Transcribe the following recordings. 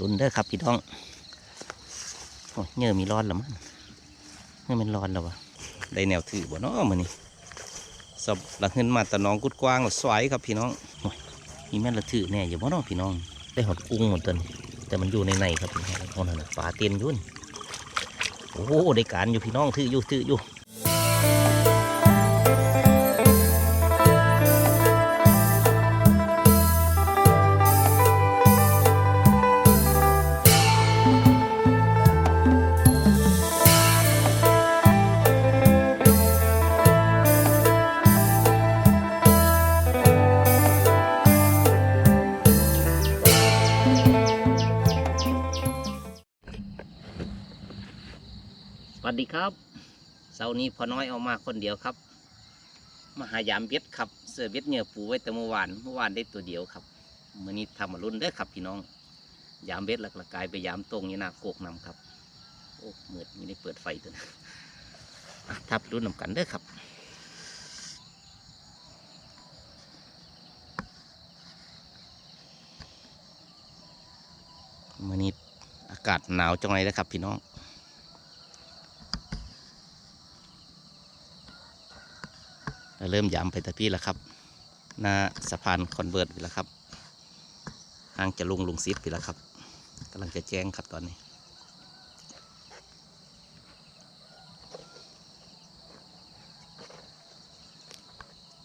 ลุ้นเด้อครับพี่น้องโอ้ยเงื่อมีร้อนแล้วมั้งเงื่อมันร้อนแล้ววะได้แนวถือบ่เนาะมื้อนี้สับหลังเงินมาตะน้องกุดกว้างสวยครับพี่น้องโอ้ยมีแม่ละถือแน่อยู่บ่เนาะพี่น้อง ได้หอดกุ้งหมดตัวนี้แต่มันอยู่ในในครับพี่น้องเอานั่นฝาเต็มอยุ่นโอ้ได้การอยู่พี่น้องถืออยู่ถืออยู่ วัสดีครับเสาร์นี้พอน้อยเอามาคนเดียวครับมาหายามเบ็ดครับเสือเบ็ดเหงื่อปูไว้แต่เมื่อวานเมื่อวานได้ตัวเดียวครับมื่อนี้ทำมารุ่นได้ครับพี่น้อง ยามเบ็ดหลักๆกลายไปยามตรงนี่นาโกกนำครับโอ้เมือดมีได้เปิดไฟตัวนะทับรุ่นนำกันเด้ครับมื่อนี้อากาศหนาวจังเลยนะครับพี่น้อง เริ่มยามไปต่พี่แล้วครับหน้าสะพานคอนเวิร์ตไปแล้วครับห่างจะลุงลุงซิดไปแล้วครับกำลังจะแจ้งครับตอนนี้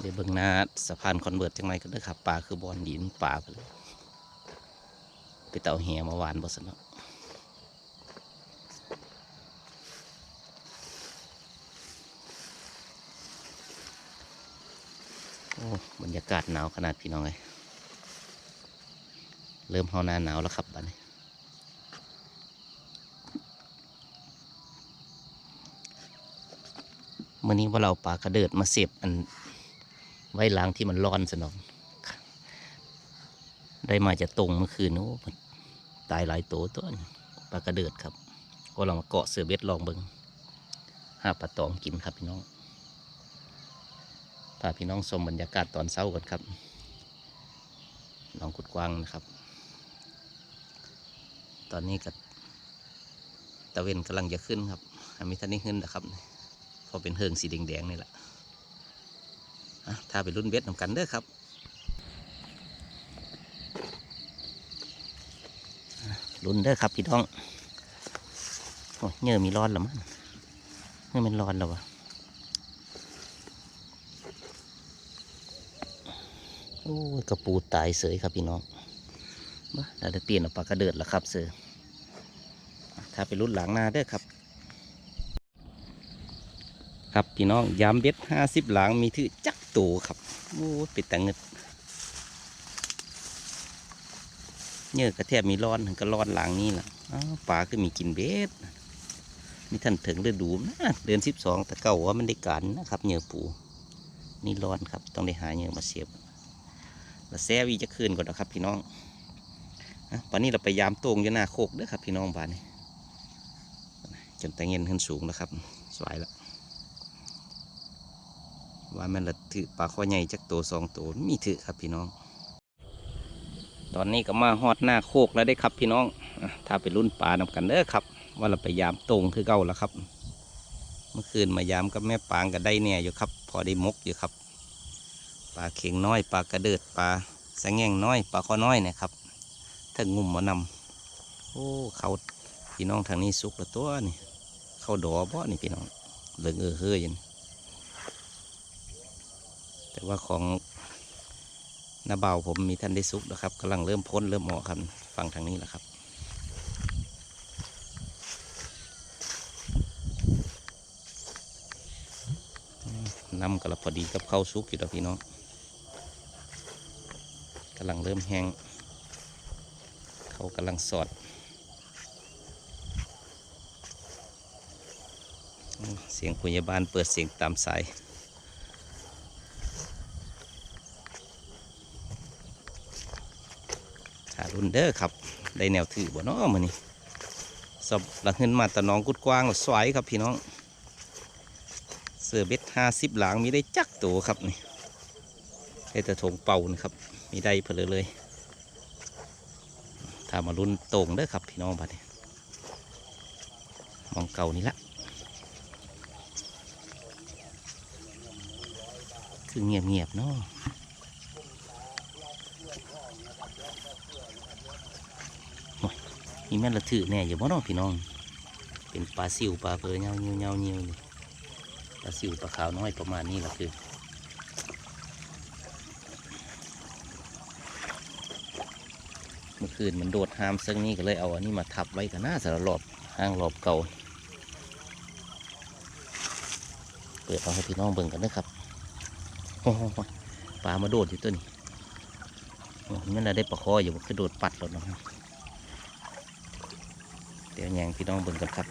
เดี๋ยวเบิ่งหน้าสะพานคอนเวิร์ตจังไรก็ได้ครับป่าคือบอลดินป่าไปเลยไปเต่าเหี่ยเมื่อวานบ่สนนาะ บรรยากาศหนาวขนาดพี่น้องเลยเริ่มเฮาหน้าหนาวแล้วครับบัดนี้มื่อนี้ว่าเราปลากระเดิดมาเสียบอันไว้ล้างที่มันร้อนสนองได้มาจะตรงเมื่อคืนโอ้นตายหลายตัวตัวปลากระเดิดครับ ก็ลองมาเกาะเสือเบ็ดลองเบิงหาปลาตองกินครับพี่น้อง พาพี่น้องชมบรรยากาศตอนเช้ากันครับน้องกุดกว้างนะครับ ตอนนี้กับตะเวนกำลังจะขึ้นครับอามิทันนี่ขึ้นนะครับ พอเป็นเฮิงสีแดงๆนี่แหละถ้าเป็นรุ่นเบ็ดนำกันเด้อครับรุ่นเด้อครับพี่น้องโอ้ยเหงื่อมีร้อนแล้วมั้งเหงื่อมันร้อนแล้ววะ อ้ยกระปูตายเสยครับพี่น้องมาเราจะเปลี่ยนเอปลากระเดิดแล้วครับเสือถ้าเป็นรุ่นหลังหน้าเด้ครับ ครับพี่น้องยามเบ็ดห้าสิบหลังมีถือจักตูครับโอ้ยปิดแต่เงิดเนื้อกระแทบมีร้อนถึงก็ร้อนหลังนี่แหละปลาก็มีกินเบ็ดมีท่านถึงฤดูนะเดือนสิบสองแต่เก่าว่ามันได้การนะครับเนื้อปูนี่ร้อนครับต้องได้หาเนื้อมาเสียบ แล้วแซ่วีจะคืนก่อนนะครับพี่น้องอะป่านนี้เราไปยามตรงอยหนาโคกเด้อครับพี่น้องบ้านนี้จนแต่เงินขึ้นสูงแล้วครับ สวยแล้วว่าแมันละถือปลาข้อใหญ่จักตัวสองตัวมีถือครับพี่น้อง ตอนนี้ก็มาฮอดหน้าโคกแล้วได้ครับพี่น้อง ถ้าไปรุ่นปลานำกันเด้อครับ ว่าเราไปยามตรงคือเก่าแล้วครับ เมื่อคืนมายามกับแม่ปางก็ได้เนี่ยอยู่ครับ พอได้มกอยู่ครับ ปลาเข็งน้อยปลากระเดิดปลาแสงแงงน้อยปลาข้อน้อยนะครับถ้างุ่มมานำโอ้เขาพี่น้องทางนี้สุกละตัวนี่เขาดอบ่นี่พี่น้องเหลืองเออเฮ้ยนแต่ว่าของนาเบาผมมีท่านได้สุกนะครับกำลังเริ่มพ้นเริ่มเหมาะครับฟังทางนี้แหละครับ น้ำกระพอดีกับข้าวซุกอยู่แล้วพี่น้องกำลังเริ่มแห้งเขากำลังสอดเสียงพยาบาลเปิดเสียงตามสายขารุ่นเด้อครับ ได้แนวถือบ่เนาะมื้อนี้สอบหลังเงินมาตะน้องกุดกว้างสวยครับพี่น้อง เสือเบ็ดห้าสิบหลังมีได้จักตัวครับนี่ได้แต่ถงเป่านะครับ มีได้เพลเลยถ้ามาลุ้นต่งเด้อครับพี่น้องบัดนี้มองเก่านี่ละคือเงียบเงียบๆเนาะโอ้ยมีแม่นละถือแน่อยู่บ่เนาะพี่น้อง เป็นปลาซิวปลาเปอเงาเงี้ยวเงาเงี้ย ปลาซิวปลาขาวน้อยประมาณนี้แหละคือเมื่อคืนมันโดดหามซึ่งนี่ก็เลยเอาอันนี้มาทับไว้กันหน้าสารรอบห้างรอบเก่า เปิดเอาให้พี่น้องเบิ่งกันนะครับปลามาโดดอยู่ตัวนี้โอ้มันน่ะได้ปลาคออยู่มันคือโดดปัดแล้วเนาะเดี๋ยวแยงพี่น้องเบิ่งกันครับ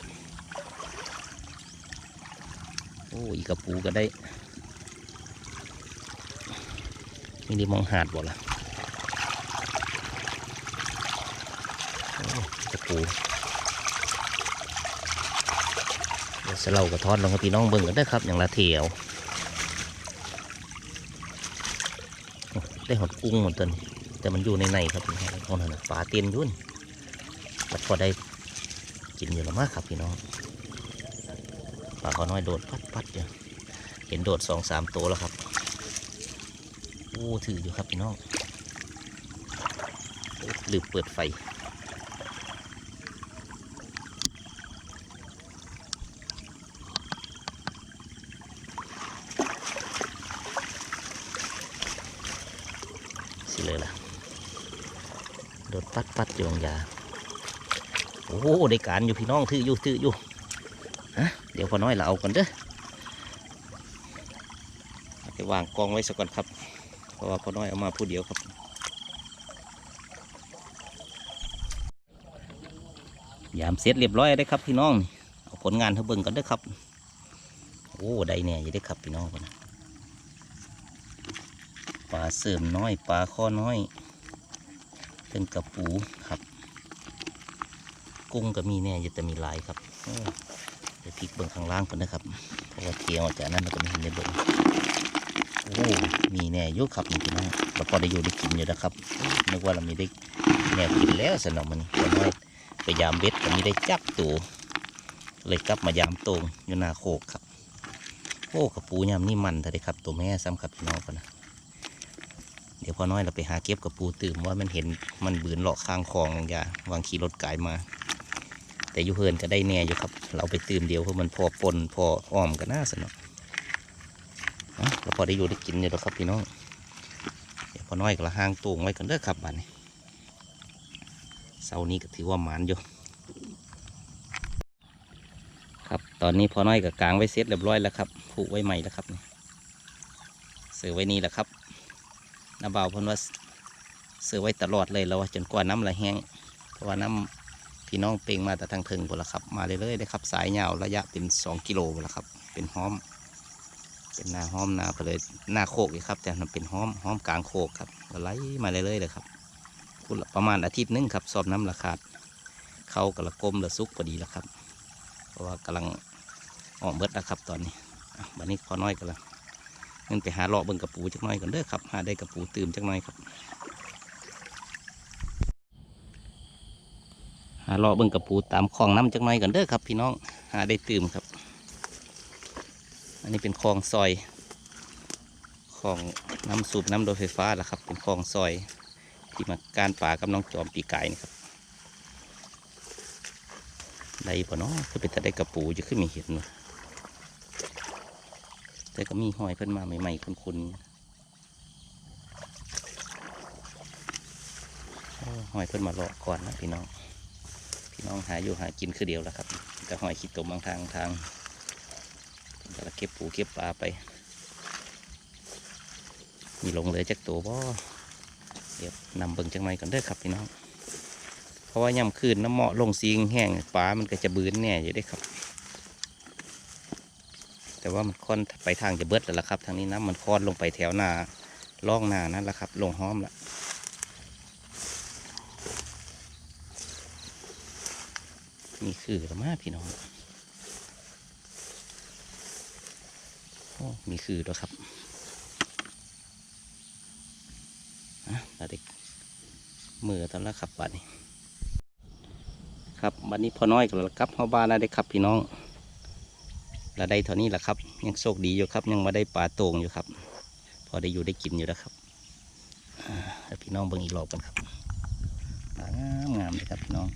โอ้อีกระปูก็ได้ไม่ได้มองหาดบ่ล่ะตะปูเดี๋ยวสะเลากระทอดลงให้พี่น้องเบิ่งกันได้ครับ อย่างละเทียวได้หอดกุ้งหมดตันแต่มันอยู่ในในครับพี่น้องเอาหน่อยปลาเตียนยุ่นแล้วพอได้กินอยู่แล้วมากครับพี่น้องาเขาน้อยโดด ปัดปัดอยู่เห็นโดดสองสามตัวแล้วครับโอ้ถืออยู่ครับพี่น้องโอ้ลืมเปิดไฟสิเลยล่ะ โดดปัดปัดอยู่บางยาโอ้ได้การอยู่พี่น้องถืออยู่ถืออยู่ ดี๋ยวพอน้อยเราเอากันเด้อไปวางกองไว้สักก่อนครับ เพราะว่าพอน้อยเอามาผู้เดียวครับยามเสร็จเรียบร้อยได้ครับพี่น้อง เอาผลงานเท่าเบิ่งกันเด้อครับ โอ้ได้เนี่ยอยู่ได้ครับพี่น้องกันปลาเสริมน้อยปลาข้อน้อยเป็นกระปูครับ กุ้งก็มีแน่จะแต่มีลายครับ ดี๋ยวพลิกเบื้องข้างล่างก่อนนะครับเพราะว่าเทียวจากนั้นมันก็ไม่เห็นในเบื้องโอ้มีแน่ยุครับนี่พี่น้องเราพอได้อยู่ได้กินอยู่นะครับนึกว่าเราไม่ได้แน่กินแล้วสนองมันตัวน้อยไปยามเบ็ดก็ไม่ได้จับตัวเลยกลับมายามตรงอยู่หน้าโคกครับโอ้กระปูยามนี่มันเถอะเด้ครับ ตัวแม่ซ้ำครับพี่น้องกันนะเดี๋ยวพอน้อยเราไปหาเก็บกับปูตื่มว่ามันเห็นมันบืนเลาะข้างคลองอย่าวางขี่รถไกายมา แต่อยูเฮินก็ได้แน่อยู่ครับ เราไปตื่มเดียวเพราะมันพอปนพออ้อมก็น่าสนุกเราพอได้อยู่ได้กินอยู่แล้วครับพี่น้องเดี๋ยวพอน้อยก็ละห้างตวงไว้กันเด้อครับบัดนี้เสาร์นี้ก็ถือว่าหมานอยู่ครับตอนนี้พอน้อยกับกลางไว้เสร็จเรียบร้อยแล้วครับผูกไว้ใหม่แล้วครับนี่เสือไว้นี่แหละครับน้าบ่าเพิ่นว่าเสือไว้ตลอดเลยแล้วว่าจนกว่าน้ำละแห้งเพราะว่าน้ำ พี่น้องเป่งมาแต่ทางเทิงพุ่นละครับ มาเรื่อยๆได้ครับ สายยาวระยะเป็นสองกิโลพุ่นละครับ เป็นห้อม เป็นหน้าห้อมหน้าไปเลยหน้าโคกอีกครับ แต่มันเป็นห้อมห้อมกลางโคกครับก็ไหลมาเรื่อยๆเลยครับพุ่นละประมาณอาทิตย์หนึงครับสอบน้ำราคาดเขากระกลมระซุกพอดีแล้วครับ เพราะว่ากำลังออกเบิดแล้วครับตอนนี้อะบัดนี้พอน้อยกันละเงินไปหาเลาะเบิ่งกระปูจักหน่อยก่อนเด้อครับ หาได้กระปูตื่มจักหน่อยครับ หาเบิ่งกระปูตามคลองน้ำจักหน่อยก่อนเด้อครับ พี่น้องหาได้ตื่มครับ อันนี้เป็นคลองซอยคลองน้ำสูบน้ำโดยไฟฟ้าล่ะครับ เป็นคลองซอย ที่มาการป่ากับน้องจอมปีกายนี่ครับได้ปะเนาะคือเป็นแต่ได้กระปูจะขึ้นมีเห็นเนาะแต่ก็มีหอยเพิ่นมาใหม่ๆคุ้นๆหอยเพิ่นมาเลาะก่อนนะพี่น้อง น้องหาอยู่หากินคือเดียวแล้วครับแต่หอยคิดตมบางทางทางก็เก็บปูเก็บปลาไป มีลงเหลือจากตัวบ่เดี๋ยวนำเบิ่งจังไรก่อนเด้อครับพี่น้อง เพราะว่าย่ำคืนน้ำเหมาะลงซีงแห้งปลามันก็จะบืนแน่อยู่ได้ครับ แต่ว่ามันค่อนไปทางจะเบิดแล้วล่ะครับ ทางนี้น้ำมันค่อนลงไปแถวหน้าล่องหน้านั่นแหละครับ ลงห้อมละ นี่คือละมาพี่น้องโอ้มีคือด้วยครับอะเราได้มือตอนแล้วครับบัดนี้ครับวันนี้พอน้อยกับกลับเข้าบ้านแล้วได้ครับพี่น้องเราได้เท่านี้แหละครับ ยังโชคดีอยู่ครับ ยังมาได้ปลาโต่งอยู่ครับ พอได้อยู่ได้กินอยู่แล้วครับพี่น้องเบิ่งอีกรอบกันครับงามงามเลยครับพี่น้อง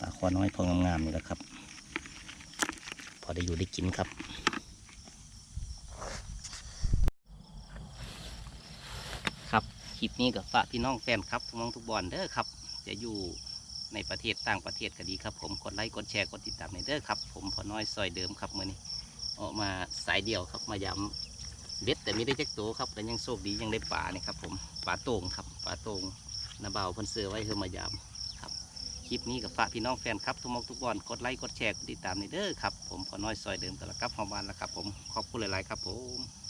ปลาค อน้อยพองามๆนี่แหละครับ พอได้อยู่ได้กินครับครับคลิปนี้กับฝากพี่น้องแฟนครับทุกมองทุกบอลเด้อครับ จะอยู่ในประเทศต่างประเทศก็ดีครับ ผมกดไลค์กดแชร์กดติดตามในเด้อครับ ผมพอน้อยซอยเดิมครับมื่อนี้ออกมาสายเดียวครับมายำเบ็ดแต่ไม่ได้จักตัวครับแต่ยังโชคดียังได้ปลาเนี่ยครับผมปลาโต่งครับปลาโต่งนาเบาพิ่นเสือไว้เพื่อมายำ คลิปนี้กับฝากพี่น้องแฟนครับทุกมองทุกบอลกดไลค์กดแชร์กดติดตามในเด้อครับผมพอน้อยซอยเดิมแต่ละครับพอบานแล้วครับผมขอบคุณหลายๆครับผม